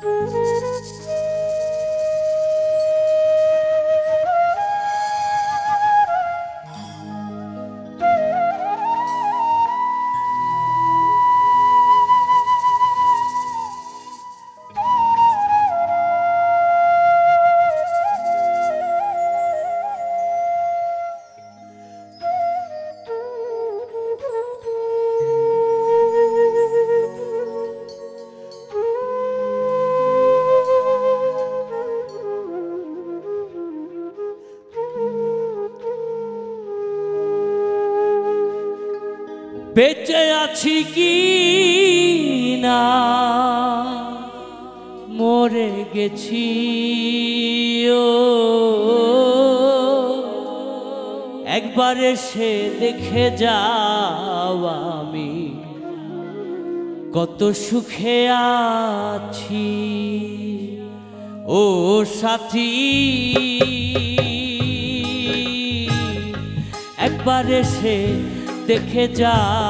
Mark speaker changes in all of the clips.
Speaker 1: Thank you. বেঁচে আছি কি না? মরে গেছি, ও। একবার সে দেখে যাও আমি, কত সুখে আছি। ও সাথী, একবার সে দেখে যাও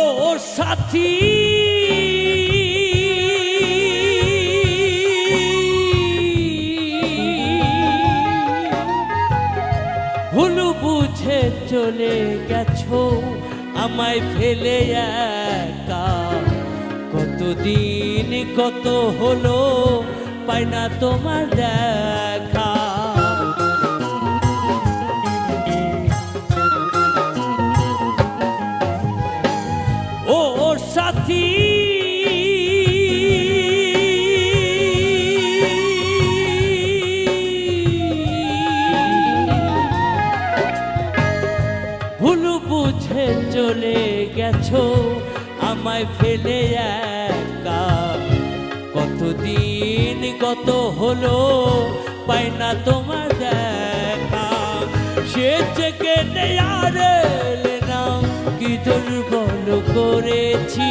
Speaker 1: ও সাথী। ভুল বুঝে চলে গেছো, আমায় ফেলে একা। কতদিন কত হলো পাই না তোমার দেখা। আমায় ফেলে একা। কতদিন কত হলো, পাই না তোমার দেখা। সে চেকে নেয়ার নাম কি দুর্বল করেছি।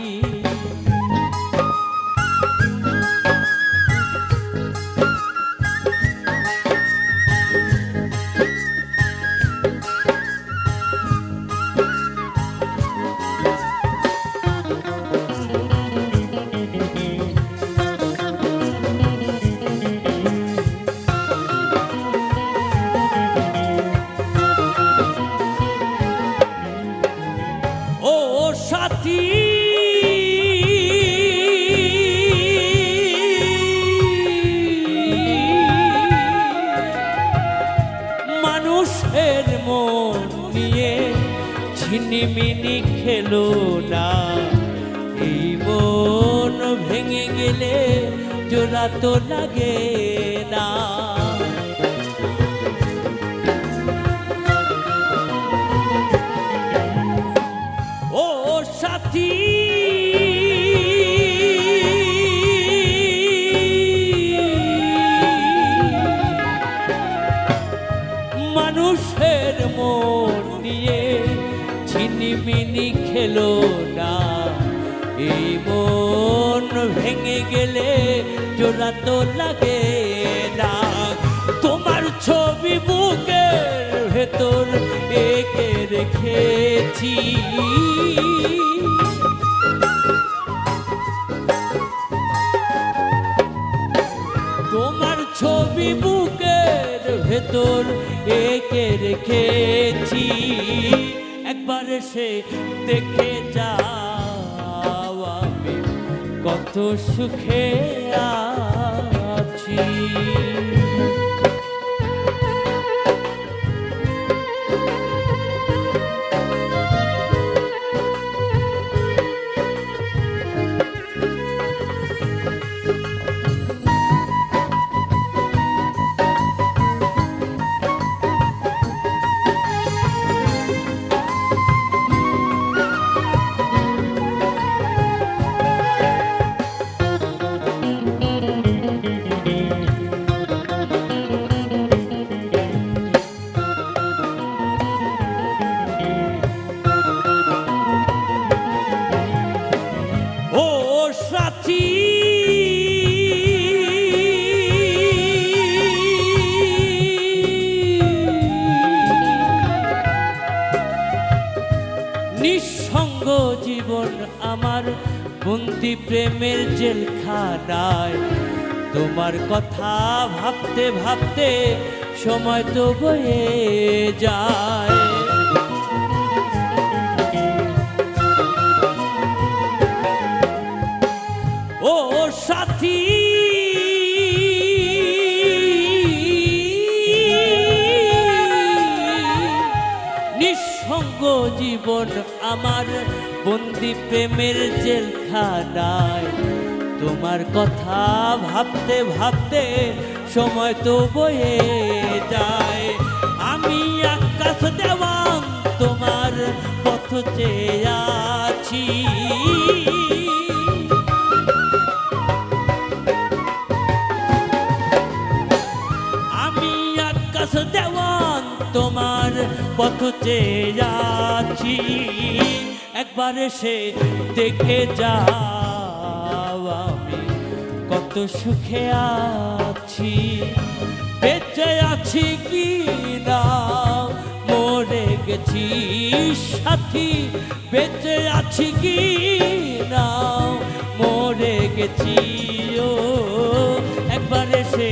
Speaker 1: সাথী। মানুষের মন নিয়ে ছিনিমিনি খেলো না। এই মন ভেঙে গেলে জোড়া তো লাগে না। সাথী। মানুষের মন নিয়ে ছিনিমিনি খেলো না। এই মন ভেঙে গেলে জোড়া তো লাগে না। ছবি বুকের ভেতর এঁকে রেখেছি। তোমার ছবি বুকের ভেতর এঁকে রেখেছি। একবার সে দেখে যাও আমি কত সুখে আছি। প্রেমের জেলখানায়। তোমার কথা ভাবতে ভাবতে সময় তো বয়ে যায়। জীবন আমার বন্দি প্রেমের জেলখানায়। তোমার কথা ভাবতে ভাবতে সময় তো বয়ে যায়। আমি আকাশ দেওয়ান তোমার পথ চেয়ে আছি। আমি আকাশ দেওয়ান তোমার পথ চেয়ে যাচ্ছি। একবার এসে দেখে যাও আমি কত সুখে আছি। বেঁচে আছি কি না? মরে গেছি সাথী। বেঁচে আছি কি না? মরে গেছি ও। একবার এসে